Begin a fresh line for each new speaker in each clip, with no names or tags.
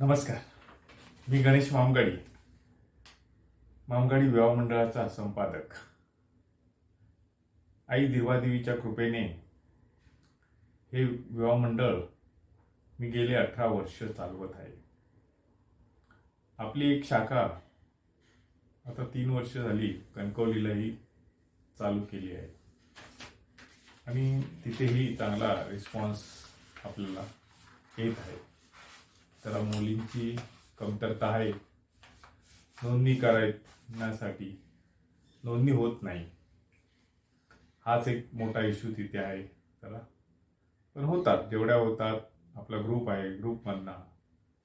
नमस्कार. मी गणेश मामगाडी. मामगाडी विवाह मंडळाचा संपादक. आई देवादेवीच्या कृपेने हे विवाह मंडळ मी गेले अठरा वर्ष चालवत आहे. आपली एक शाखा आता तीन वर्ष झाली कणकवलीलाही चालू केली आहे. आणि तिथेही चांगला रिस्पॉन्स आपल्याला येत आहे. त्याला मुलींची कमतरता आहे. नोंदणी करण्यासाठी नोंदणी होत नाही. हाच एक मोठा इश्यू तिथे आहे. त्याला पण होतात. जेवढ्या होतात आपला ग्रुप आहे ग्रुपमधनं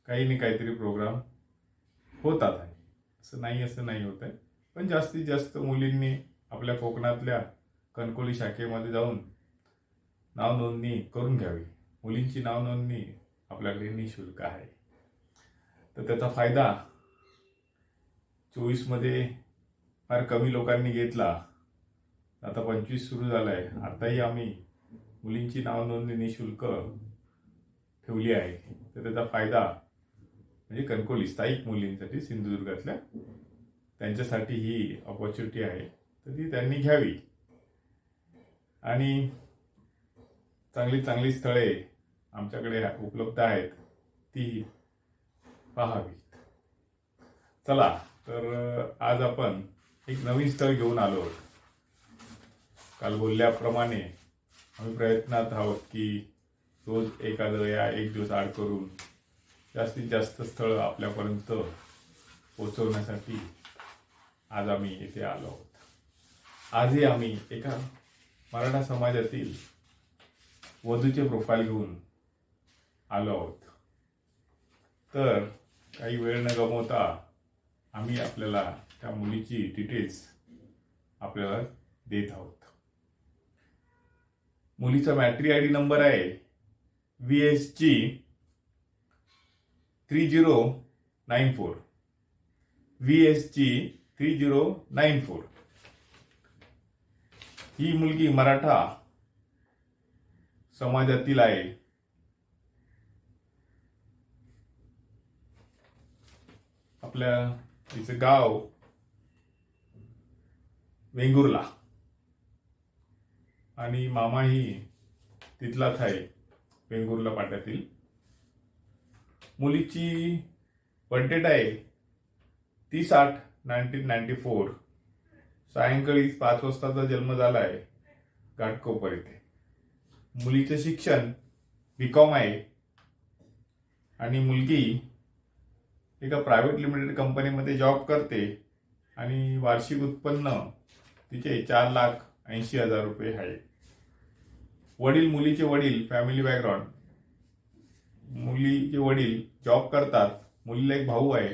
काही नाही काहीतरी प्रोग्राम होतात आहे. असं नाही असं नाही होत आहे. पण जास्तीत जास्त मुलींनी आपल्या कोकणातल्या कणकोली शाखेमध्ये जाऊन नाव नोंदणी करून घ्यावी. मुलींची नाव नोंदणी आपल्याकडे निशुल्क आहे. तर त्याचा फायदा चोवीसमध्ये फार कमी लोकांनी घेतला. आता पंचवीस सुरू झाला आहे आताही आम्ही मुलींची नाव नोंदणी निशुल्क ठेवली आहे. तर त्याचा फायदा म्हणजे कणकोली स्थायिक मुलींसाठी सिंधुदुर्गातल्या त्यांच्यासाठी ही ऑपॉर्च्युनिटी आहे. तर ती त्यांनी घ्यावी. आणि चांगली चांगली स्थळे आमच्याकडे उपलब्ध आहेत ती पाहावी. चला तर आज आपण एक नवीन स्थळ घेऊन आलो आहोत. काल बोलल्याप्रमाणे आम्ही प्रयत्नात आहोत की रोज एखादं या एक दिवस आड करून जास्तीत जास्त स्थळ आपल्यापर्यंत पोचवण्यासाठी आज आम्ही येथे आलो आहोत. आजही आम्ही एका मराठा समाजातील वधूचे प्रोफाईल घेऊन आलो आहोत. तर काही वेळ न गमवता आम्ही आपल्याला त्या मुलीची डिटेल्स आपल्याला देत आहोत. मुलीचा मॅट्री आय डी नंबर आहे V S G three zero nine four V S G three zero nine four ही मुलगी मराठा समाजातील आहे. आपल्या तिचं गाव वेंगुर्ला. आणि मामाही तिथलाच आहे वेंगुर्ला पाट्यातील. मुलीची बर्थडेट आहे तीस आठ नाईन्टीन नाईन्टी फोर. सायंकाळी पाच वाजताचा जन्म झाला आहे घाटकोपर इथे मुलीचं शिक्षण बी कॉम आहे. आणि मुलगी एका प्रायव्हेट लिमिटेड कंपनीमध्ये जॉब करते आणि वार्षिक उत्पन्न तिचे चार लाख ऐंशी हजार रुपये आहे. वडील मुलीचे वडील फॅमिली बॅकग्राऊंड मुलीचे वडील जॉब करतात. मुलीला एक भाऊ आहे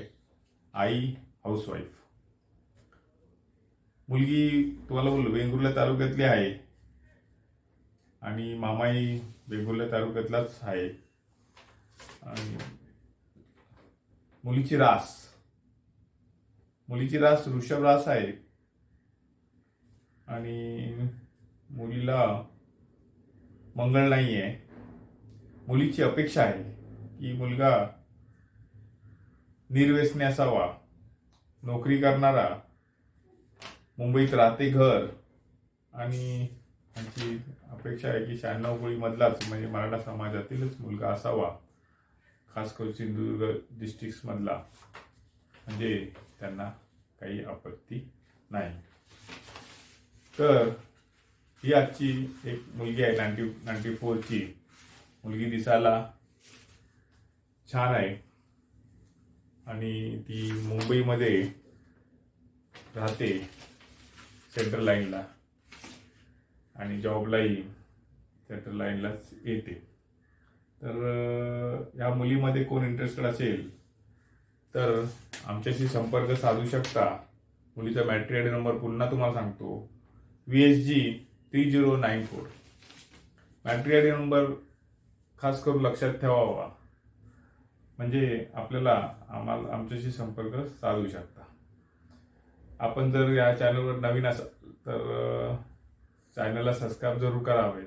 आई हाऊसवाईफ मुलगी तुम्हाला बोललो वेंगुर्ला तालुक्यातली आहे आणि मामाई वेंगुर्ला तालुक्यातलाच आहे. आणि मुलीची रास. मुलीची रास ऋषभ रास आहे. आणि मुलीला मंगळ नाही आहे मुलीची अपेक्षा आहे की मुलगा निर्व्यसनी असावा. नोकरी करणारा मुंबईत राहते घर. आणि त्यांची अपेक्षा आहे की शहाण्णव कोळीमधलाच म्हणजे मराठा समाजातीलच मुलगा असावा. खास करून सिंधुदुर्ग डिस्ट्रिक्टमधला म्हणजे त्यांना काही आपत्ती नाही. तर ही आजची एक मुलगी आहे नाईन्टी नाईन्टी फोरची. मुलगी दिसायला छान आहे. आणि ती मुंबईमध्ये राहते सेंट्रल लाईनला आणि जॉबलाही सेंट्रल लाईनलाच येते. तर या मुलीमध्ये कोण इंटरेस्टेड असेल तर आमच्याशी संपर्क साधू शकता. मुलीचा बॅटरी आय डी नंबर पुन्हा तुम्हाला सांगतो. V S G three zero nine four battery I D number खास करून लक्षात ठेवावा. म्हणजे आपल्याला आम्हाला आमच्याशी संपर्क साधू शकता. आपण जर या चॅनलवर नवीन असाल तर चॅनलला सबस्क्राईब जरूर करावे.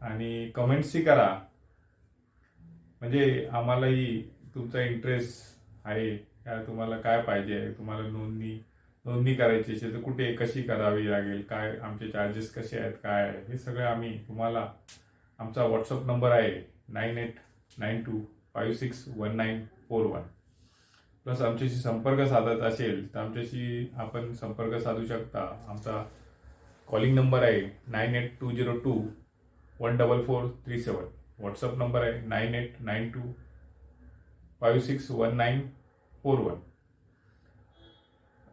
आणि कमेंट्सही करा. म्हणजे आम्हालाही तुमचा इंटरेस्ट आहे. तुम्हाला काय पाहिजे तुम्हाला नोंदणी नोंदणी करायची असेल तर कुठे कशी करावी लागेल? काय आमचे चार्जेस कसे आहेत? काय आहे? हे सगळं आम्ही तुम्हाला आमचा व्हॉट्सअप नंबर आहे nine eight nine two five six one nine four one. Plus आमच्याशी संपर्क साधत असेल तर आमच्याशी आपण संपर्क साधू शकता. आमचा कॉलिंग नंबर आहे nine eight two zero two one double four three seven. WhatsApp number आहे nine eight nine two five six one nine four one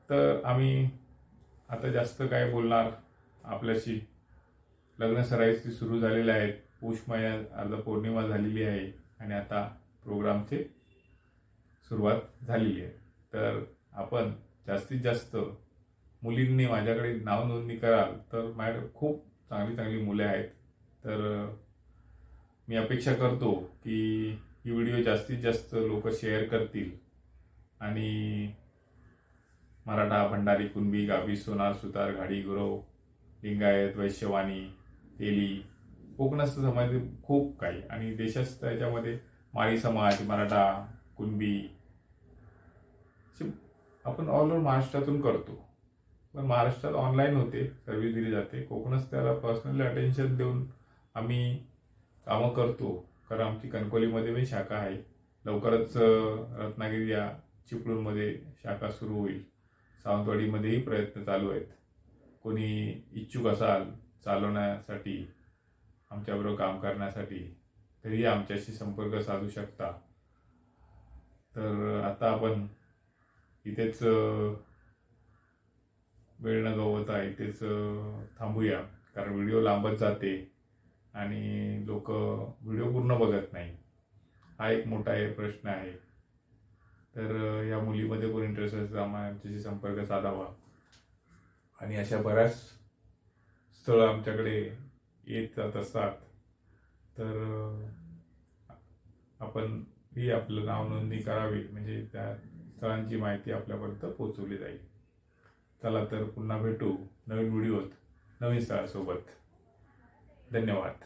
तर आम्ही आता जास्त काय बोलणार आपल्याशी. लग्न सराईची सुरू झालेल्या आहेत पौष महिन्यात अर्धा पौर्णिमा झालेली आहे. आणि आता प्रोग्रामचे सुरुवात झालेली आहे. तर आपण जास्तीत जास्त मुलींनी माझ्याकडे नाव नोंदणी कराल तर माझ्याकडे खूप चांगली चांगली मुले आहेत. तर मी अपेक्षा करतो की ही व्हिडिओ जास्तीत जास्त लोक शेअर करतील. आणि मराठा भंडारी कुणबी गावी सोनार सुतार घाडी गुरव लिंगायत वैश्यवाणी तेली कोकणस्थ समाज खूप काही. आणि देशात त्याच्यामध्ये माळी समाज मराठा कुणबी आपण ऑल ओव्हर महाराष्ट्रातून करतो. पण महाराष्ट्रात ऑनलाईन होते सर्व्हिस दिली जाते. कोकणच त्याला पर्सनली अटेन्शन देऊन आम्ही कामं करतो. कारण आमची कणकोलीमध्ये पण शाखा आहे. लवकरच रत्नागिरी या चिपळूणमध्ये शाखा सुरू होईल. सावंतवाडीमध्येही प्रयत्न चालू आहेत. कोणी इच्छुक असाल चालवण्यासाठी आमच्याबरोबर काम करण्यासाठी तरीही आमच्याशी संपर्क साधू शकता. तर आता आपण इथेच वेळ न गवता इथेच थांबूया. कारण व्हिडिओ लांबत जाते. आणि लोक व्हिडिओ पूर्ण बघत नाही. हा एक मोठा एक प्रश्न आहे. तर या मुलीमध्ये कोण इंटरेस्ट असेल आम्हाला आमच्याशी संपर्क साधावा. आणि अशा बऱ्याच स्थळं आमच्याकडे येत जात असतात. तर आपण ही आपलं नाव नोंदणी करावी. म्हणजे त्या स्थळांची माहिती आपल्यापर्यंत पोहोचवली जाईल. चला तर पुन्हा भेटू नवीन व्हिडिओत नवीन स्थळासोबत. धन्यवाद.